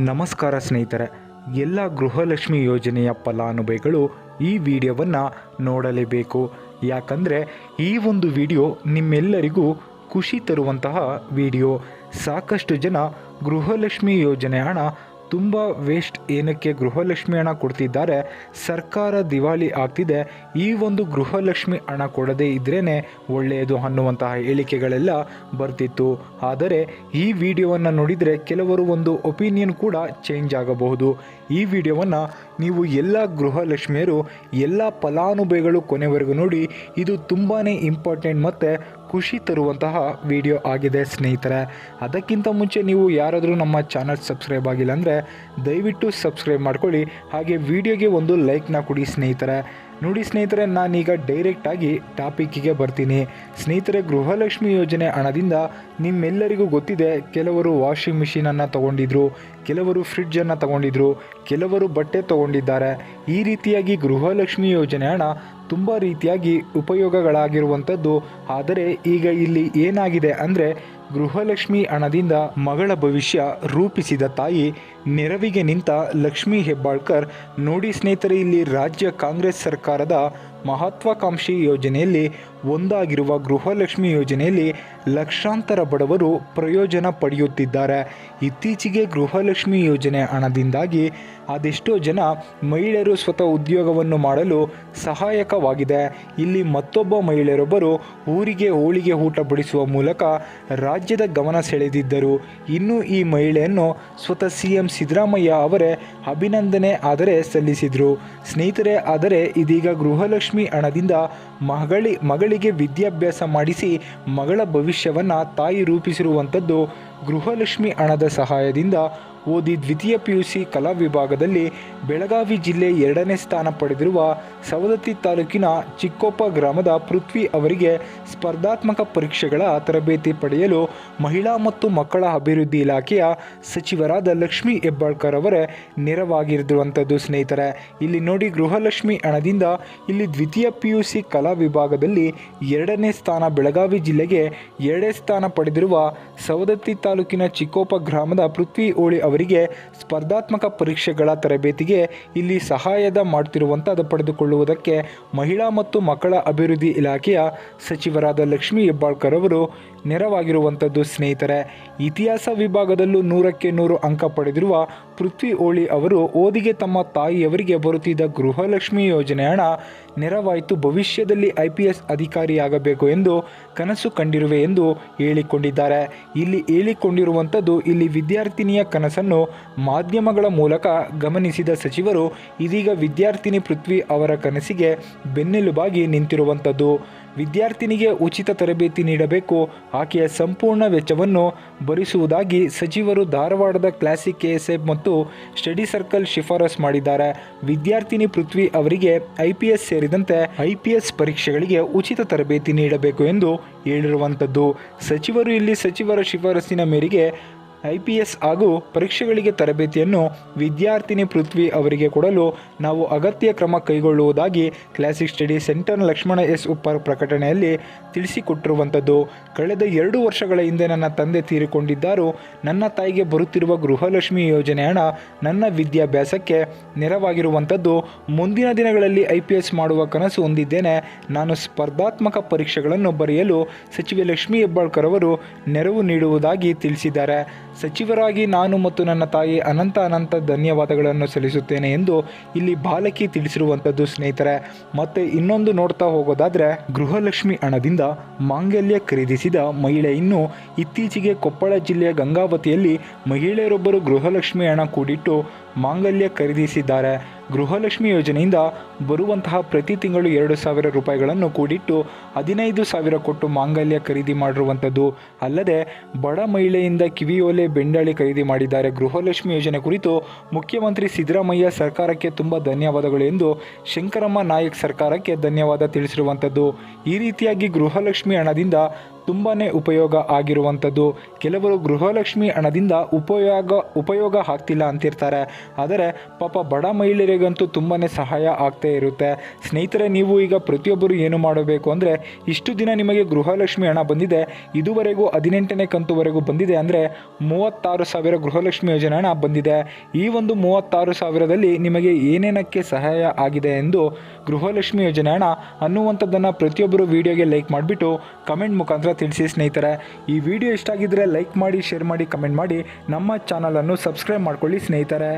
ನಮಸ್ಕಾರ ಸ್ನೇಹಿತರೆ, ಎಲ್ಲ ಗೃಹಲಕ್ಷ್ಮಿ ಯೋಜನೆಯ ಫಲಾನುಭವಿಗಳು ಈ ವಿಡಿಯೋವನ್ನು ನೋಡಲೇಬೇಕು. ಯಾಕಂದರೆ ಈ ಒಂದು ವಿಡಿಯೋ ನಿಮ್ಮೆಲ್ಲರಿಗೂ ಖುಷಿ ತರುವಂತಹ ವಿಡಿಯೋ. ಸಾಕಷ್ಟು ಜನ ಗೃಹಲಕ್ಷ್ಮಿ ಯೋಜನೆ ಹಣ ತುಂಬ ವೇಸ್ಟ್ ಏನಕ್ಕೆ ಗೃಹಲಕ್ಷ್ಮಿ ಹಣ ಕೊಡ್ತಿದ್ದಾರೆ? ಸರ್ಕಾರ ದಿವಾಳಿ ಆಗ್ತಿದೆ. ಈ ಒಂದು ಗೃಹಲಕ್ಷ್ಮಿ ಹಣ ಕೊಡದೇ ಇದ್ರೇ ಒಳ್ಳೆಯದು ಅನ್ನುವಂತಹ ಹೇಳಿಕೆಗಳೆಲ್ಲ ಬರ್ತಿತ್ತು. ಆದರೆ ಈ ವಿಡಿಯೋವನ್ನು ನೋಡಿದರೆ ಕೆಲವರು ಒಂದು ಒಪಿನಿಯನ್ ಕೂಡ ಚೇಂಜ್ ಆಗಬಹುದು. ಈ ವಿಡಿಯೋವನ್ನು ನೀವು ಎಲ್ಲ ಗೃಹಲಕ್ಷ್ಮಿಯರು, ಎಲ್ಲ ಫಲಾನುಭವಿಗಳು ಕೊನೆವರೆಗೂ ನೋಡಿ, ಇದು ತುಂಬಾ ಇಂಪಾರ್ಟೆಂಟ್ ಮತ್ತು ಖುಷಿ ತರುವಂತಹ ವಿಡಿಯೋ ಆಗಿದೆ ಸ್ನೇಹಿತರೆ. ಅದಕ್ಕಿಂತ ಮುಂಚೆ ನೀವು ಯಾರಾದರೂ ನಮ್ಮ ಚಾನಲ್ ಸಬ್ಸ್ಕ್ರೈಬ್ ಆಗಿಲ್ಲ ಅಂದರೆ ದಯವಿಟ್ಟು ಸಬ್ಸ್ಕ್ರೈಬ್ ಮಾಡ್ಕೊಳ್ಳಿ. ಹಾಗೆ ವಿಡಿಯೋಗೆ ಒಂದು ಲೈಕ್ನ ಕೊಡಿ ಸ್ನೇಹಿತರೆ. ನೋಡಿ ಸ್ನೇಹಿತರೆ, ನಾನೀಗ ಡೈರೆಕ್ಟಾಗಿ ಟಾಪಿಕ್ಕಿಗೆ ಬರ್ತೀನಿ. ಸ್ನೇಹಿತರೆ, ಗೃಹಲಕ್ಷ್ಮಿ ಯೋಜನೆ ಹಣದಿಂದ ನಿಮ್ಮೆಲ್ಲರಿಗೂ ಗೊತ್ತಿದೆ, ಕೆಲವರು ವಾಷಿಂಗ್ ಮಿಷಿನನ್ನು ತಗೊಂಡಿದ್ರು, ಕೆಲವರು ಫ್ರಿಡ್ಜನ್ನು ತಗೊಂಡಿದ್ರು, ಕೆಲವರು ಬಟ್ಟೆ ತಗೊಂಡಿದ್ದಾರೆ. ಈ ರೀತಿಯಾಗಿ ಗೃಹಲಕ್ಷ್ಮಿ ಯೋಜನೆ ಹಣ ತುಂಬ ರೀತಿಯಾಗಿ ಉಪಯೋಗಗಳಾಗಿರುವಂಥದ್ದು. ಆದರೆ ಈಗ ಇಲ್ಲಿ ಏನಾಗಿದೆ ಅಂದರೆ ಗೃಹಲಕ್ಷ್ಮಿ ಹಣದಿಂದ ಮಗಳ ಭವಿಷ್ಯ ರೂಪಿಸಿದ ತಾಯಿ ನೆರವಿಗೆ ನಿಂತ ಲಕ್ಷ್ಮಿ ಹೆಬ್ಬಾಳ್ಕರ್, ನೋಡಿ ಸ್ನೇಹಿತರೆ, ಇಲ್ಲಿ ರಾಜ್ಯ ಕಾಂಗ್ರೆಸ್ ಸರ್ಕಾರದ ಮಹತ್ವಾಕಾಂಕ್ಷಿ ಯೋಜನೆಯಲ್ಲಿ ಒಂದಾಗಿರುವ ಗೃಹಲಕ್ಷ್ಮಿ ಯೋಜನೆಯಲ್ಲಿ ಲಕ್ಷಾಂತರ ಬಡವರು ಪ್ರಯೋಜನ ಪಡೆಯುತ್ತಿದ್ದಾರೆ. ಇತ್ತೀಚೆಗೆ ಗೃಹಲಕ್ಷ್ಮಿ ಯೋಜನೆ ಹಣದಿಂದಾಗಿ ಅದೆಷ್ಟೋ ಜನ ಮಹಿಳೆಯರು ಸ್ವತಃ ಉದ್ಯೋಗವನ್ನು ಮಾಡಲು ಸಹಾಯಕವಾಗಿದೆ. ಇಲ್ಲಿ ಮತ್ತೊಬ್ಬ ಮಹಿಳೆಯರೊಬ್ಬರು ಊರಿಗೆ ಹೋಳಿಗೆ ಊಟ ಬಡಿಸುವ ಮೂಲಕ ರಾಜ್ಯದ ಗಮನ ಸೆಳೆದಿದ್ದರು. ಇನ್ನು ಈ ಮಹಿಳೆಯನ್ನು ಸ್ವತಃ ಸಿ ಎಂ ಸಿದ್ದರಾಮಯ್ಯ ಅವರೇ ಅಭಿನಂದನೆ ಆದರೆ ಸಲ್ಲಿಸಿದರು. ಸ್ನೇಹಿತರೆ, ಆದರೆ ಇದೀಗ ಗೃಹಲಕ್ಷ್ಮಿ ಹಣದಿಂದ ಮಗಳಿ ಮಗಳಿಗೆ ವಿದ್ಯಾಭ್ಯಾಸ ಮಾಡಿಸಿ ಮಗಳ ಭವಿಷ್ಯವನ್ನು ತಾಯಿ ರೂಪಿಸಿರುವಂಥದ್ದು ಗೃಹಲಕ್ಷ್ಮಿ ಹಣದ ಸಹಾಯದಿಂದ ಓದಿ ದ್ವಿತೀಯ ಪಿ ಯು ಸಿ ಕಲಾ ವಿಭಾಗದಲ್ಲಿ ಬೆಳಗಾವಿ ಜಿಲ್ಲೆ ಎರಡನೇ ಸ್ಥಾನ ಪಡೆದಿರುವ ಸವದತ್ತಿ ತಾಲೂಕಿನ ಚಿಕ್ಕೋಪ ಗ್ರಾಮದ ಪೃಥ್ವಿ ಅವರಿಗೆ ಸ್ಪರ್ಧಾತ್ಮಕ ಪರೀಕ್ಷೆಗಳ ತರಬೇತಿ ಪಡೆಯಲು ಮಹಿಳಾ ಮತ್ತು ಮಕ್ಕಳ ಅಭಿವೃದ್ಧಿ ಇಲಾಖೆಯ ಸಚಿವರಾದ ಲಕ್ಷ್ಮೀ ಹೆಬ್ಬಾಳ್ಕರ್ ಅವರೇ ನೆರವಾಗಿರುವಂಥದ್ದು ಸ್ನೇಹಿತರೆ. ಇಲ್ಲಿ ನೋಡಿ ಗೃಹಲಕ್ಷ್ಮಿ ಹಣದಿಂದ ಇಲ್ಲಿ ದ್ವಿತೀಯ ಪಿ ಯು ಸಿ ಕಲಾ ವಿಭಾಗದಲ್ಲಿ ಎರಡನೇ ಸ್ಥಾನ ಬೆಳಗಾವಿ ಜಿಲ್ಲೆಗೆ ಎರಡನೇ ಸ್ಥಾನ ಪಡೆದಿರುವ ಸವದತ್ತಿ ತಾಲೂಕಿನ ಚಿಕ್ಕೋಪ ಗ್ರಾಮದ ಪೃಥ್ವಿ ಓಳಿ ಅವರಿಗೆ ಸ್ಪರ್ಧಾತ್ಮಕ ಪರೀಕ್ಷೆಗಳ ತರಬೇತಿಗೆ ಇಲ್ಲಿ ಸಹಾಯದ ಮಾಡುತ್ತಿರುವಂಥದ್ದು ಪಡೆದುಕೊಳ್ಳುವುದಕ್ಕೆ ಮಹಿಳಾ ಮತ್ತು ಮಕ್ಕಳ ಅಭಿವೃದ್ಧಿ ಇಲಾಖೆಯ ಸಚಿವರಾದ ಲಕ್ಷ್ಮೀ ಹೆಬ್ಬಾಳ್ಕರ್ ಅವರು ನೆರವಾಗಿರುವಂಥದ್ದು ಸ್ನೇಹಿತರೆ. ಇತಿಹಾಸ ವಿಭಾಗದಲ್ಲೂ ನೂರಕ್ಕೆ ನೂರು ಅಂಕ ಪಡೆದಿರುವ ಪೃಥ್ವಿ ಓಳಿ ಅವರು ಓದಿಗೆ ತಮ್ಮ ತಾಯಿಯವರಿಗೆ ಬರುತ್ತಿದ್ದ ಗೃಹಲಕ್ಷ್ಮಿ ಯೋಜನೆ ಹಣ ನೆರವಾಯಿತು. ಭವಿಷ್ಯದಲ್ಲಿ ಐ ಪಿ ಎಸ್ ಅಧಿಕಾರಿಯಾಗಬೇಕು ಎಂದು ಕನಸು ಕಂಡಿರುವೆ ಎಂದು ಹೇಳಿಕೊಂಡಿದ್ದಾರೆ. ಇಲ್ಲಿ ಹೇಳಿಕೊಂಡಿರುವಂಥದ್ದು ಇಲ್ಲಿ ವಿದ್ಯಾರ್ಥಿನಿಯ ಕನಸನ್ನು ಮಾಧ್ಯಮಗಳ ಮೂಲಕ ಗಮನಿಸಿದ ಸಚಿವರು, ಇದೀಗ ವಿದ್ಯಾರ್ಥಿನಿ ಪೃಥ್ವಿ ಅವರ ಕನಸಿಗೆ ಬೆನ್ನೆಲುಬಾಗಿ ನಿಂತಿರುವಂಥದ್ದು. ವಿದ್ಯಾರ್ಥಿನಿಗೆ ಉಚಿತ ತರಬೇತಿ ನೀಡಬೇಕು. ಆಕೆಯ ಸಂಪೂರ್ಣ ವೆಚ್ಚವನ್ನು ಭರಿಸುವುದಾಗಿ ಸಚಿವರು ಧಾರವಾಡದ ಕ್ಲಾಸಿಕ್ ಕೆಎಸ್ಎಫ್ ಮತ್ತು ಸ್ಟಡಿ ಸರ್ಕಲ್ ಶಿಫಾರಸ್ ಮಾಡಿದ್ದಾರೆ. ವಿದ್ಯಾರ್ಥಿನಿ ಪೃಥ್ವಿ ಅವರಿಗೆ ಐ ಪಿ ಎಸ್ ಸೇರಿದಂತೆ ಐ ಪಿ ಎಸ್ ಪರೀಕ್ಷೆಗಳಿಗೆ ಉಚಿತ ತರಬೇತಿ ನೀಡಬೇಕು ಎಂದು ಹೇಳಿರುವಂಥದ್ದು. ಸಚಿವರು ಇಲ್ಲಿ ಸಚಿವರ ಶಿಫಾರಸ್ಸಿನ ಮೇರೆಗೆ ಐ ಪಿ ಎಸ್ ಹಾಗೂ ಪರೀಕ್ಷೆಗಳಿಗೆ ತರಬೇತಿಯನ್ನು ವಿದ್ಯಾರ್ಥಿನಿ ಪೃಥ್ವಿ ಅವರಿಗೆ ಕೊಡಲು ನಾವು ಅಗತ್ಯ ಕ್ರಮ ಕೈಗೊಳ್ಳುವುದಾಗಿ classic study centre Lakshmana S Uppar ಪ್ರಕಟಣೆಯಲ್ಲಿ ತಿಳಿಸಿಕೊಟ್ಟಿರುವಂಥದ್ದು. ಕಳೆದ ಎರಡು ವರ್ಷಗಳ ಹಿಂದೆ ನನ್ನ ತಂದೆ ತೀರಿಕೊಂಡಿದ್ದಾರು. ನನ್ನ ತಾಯಿಗೆ ಬರುತ್ತಿರುವ ಗೃಹಲಕ್ಷ್ಮಿ ಯೋಜನೆ ಹಣ ನನ್ನ ವಿದ್ಯಾಭ್ಯಾಸಕ್ಕೆ ನೆರವಾಗಿರುವಂಥದ್ದು. ಮುಂದಿನ ದಿನಗಳಲ್ಲಿ ಐ ಮಾಡುವ ಕನಸು ಹೊಂದಿದ್ದೇನೆ. ನಾನು ಸ್ಪರ್ಧಾತ್ಮಕ ಪರೀಕ್ಷೆಗಳನ್ನು ಬರೆಯಲು ಸಚಿವೆ ಲಕ್ಷ್ಮೀ ಹೆಬ್ಬಾಳ್ಕರ್ ಅವರು ನೆರವು ನೀಡುವುದಾಗಿ ತಿಳಿಸಿದ್ದಾರೆ. ಸಚಿವರಾಗಿ ನಾನು ಮತ್ತು ನನ್ನ ತಾಯಿ ಅನಂತ ಅನಂತ ಧನ್ಯವಾದಗಳನ್ನು ಸಲ್ಲಿಸುತ್ತೇನೆ ಎಂದು ಇಲ್ಲಿ ಬಾಲಕಿ ತಿಳಿಸಿರುವಂಥದ್ದು ಸ್ನೇಹಿತರೆ. ಮತ್ತೆ ಇನ್ನೊಂದು ನೋಡ್ತಾ ಹೋಗೋದಾದ್ರೆ, ಗೃಹಲಕ್ಷ್ಮಿ ಹಣದಿಂದ ಮಾಂಗಲ್ಯ ಖರೀದಿಸಿದ ಮಹಿಳೆ ಇನ್ನು ಇತ್ತೀಚೆಗೆ ಕೊಪ್ಪಳ ಜಿಲ್ಲೆಯ ಗಂಗಾವತಿಯಲ್ಲಿ ಮಹಿಳೆಯರೊಬ್ಬರು ಗೃಹಲಕ್ಷ್ಮಿ ಹಣ ಕೂಡಿಟ್ಟು ಮಾಂಗಲ್ಯ ಖರೀದಿಸಿದ್ದಾರೆ. ಗೃಹಲಕ್ಷ್ಮಿ ಯೋಜನೆಯಿಂದ ಬರುವಂತಹ ಪ್ರತಿ ತಿಂಗಳು ಎರಡು ಸಾವಿರ ರೂಪಾಯಿಗಳನ್ನು ಕೂಡಿಟ್ಟು ಹದಿನೈದು ಸಾವಿರ ಕೊಟ್ಟು ಮಾಂಗಲ್ಯ ಖರೀದಿ ಮಾಡಿರುವಂಥದ್ದು. ಅಲ್ಲದೆ ಬಡ ಮಹಿಳೆಯಿಂದ ಕಿವಿಯೋಲೆ ಬೆಂಡಾಳಿ ಖರೀದಿ ಮಾಡಿದ್ದಾರೆ. ಗೃಹಲಕ್ಷ್ಮಿ ಯೋಜನೆ ಕುರಿತು ಮುಖ್ಯಮಂತ್ರಿ ಸಿದ್ದರಾಮಯ್ಯ ಸರ್ಕಾರಕ್ಕೆ ತುಂಬ ಧನ್ಯವಾದಗಳು ಎಂದು ಶಂಕರಮ್ಮ ನಾಯಕ್ ಸರ್ಕಾರಕ್ಕೆ ಧನ್ಯವಾದ ತಿಳಿಸಿರುವಂಥದ್ದು. ಈ ರೀತಿಯಾಗಿ ಗೃಹಲಕ್ಷ್ಮಿ ಹಣದಿಂದ ತುಂಬಾ ಉಪಯೋಗ ಆಗಿರುವಂಥದ್ದು. ಕೆಲವರು ಗೃಹಲಕ್ಷ್ಮಿ ಹಣದಿಂದ ಉಪಯೋಗ ಉಪಯೋಗ ಆಗ್ತಿಲ್ಲ ಅಂತಿರ್ತಾರೆ. ಆದರೆ ಪಾಪ ಬಡ ಮಹಿಳೆಯರಿಗಂತೂ ತುಂಬಾ ಸಹಾಯ ಆಗ್ತಾ ಇರುತ್ತೆ. ಸ್ನೇಹಿತರೆ, ನೀವು ಈಗ ಪ್ರತಿಯೊಬ್ಬರು ಏನು ಮಾಡಬೇಕು ಅಂದರೆ, ಇಷ್ಟು ದಿನ ನಿಮಗೆ ಗೃಹಲಕ್ಷ್ಮಿ ಹಣ ಬಂದಿದೆ. ಇದುವರೆಗೂ ಹದಿನೆಂಟನೇ ಕಂತುವರೆಗೂ ಬಂದಿದೆ ಅಂದರೆ, ಮೂವತ್ತಾರು ಸಾವಿರ ಗೃಹಲಕ್ಷ್ಮಿ ಯೋಜನೆ ಹಣ ಬಂದಿದೆ. ಈ ಒಂದು ಮೂವತ್ತಾರು ಸಾವಿರದಲ್ಲಿ ನಿಮಗೆ ಏನೇನಕ್ಕೆ ಸಹಾಯ ಆಗಿದೆ ಎಂದು ಗೃಹಲಕ್ಷ್ಮಿ ಯೋಜನೆ ಹಣ ಅನ್ನುವಂಥದ್ದನ್ನು ಪ್ರತಿಯೊಬ್ಬರು ವಿಡಿಯೋಗೆ ಲೈಕ್ ಮಾಡಿಬಿಟ್ಟು, ಕಮೆಂಟ್ ಮುಖಾಂತರ ತಿಳಿಸಿ ಸ್ನೇಹಿತರೆ, ಈ ವಿಡಿಯೋ ಇಷ್ಟ ಆಗಿದ್ದರೆ ಲೈಕ್ ಮಾಡಿ ಶೇರ್ ಮಾಡಿ ಕಮೆಂಟ್ ಮಾಡಿ ನಮ್ಮ ಚಾನಲನ್ನು ಸಬ್ಸ್ಕ್ರೈಬ್ ಮಾಡ್ಕೊಳ್ಳಿ ಸ್ನೇಹಿತರೆ.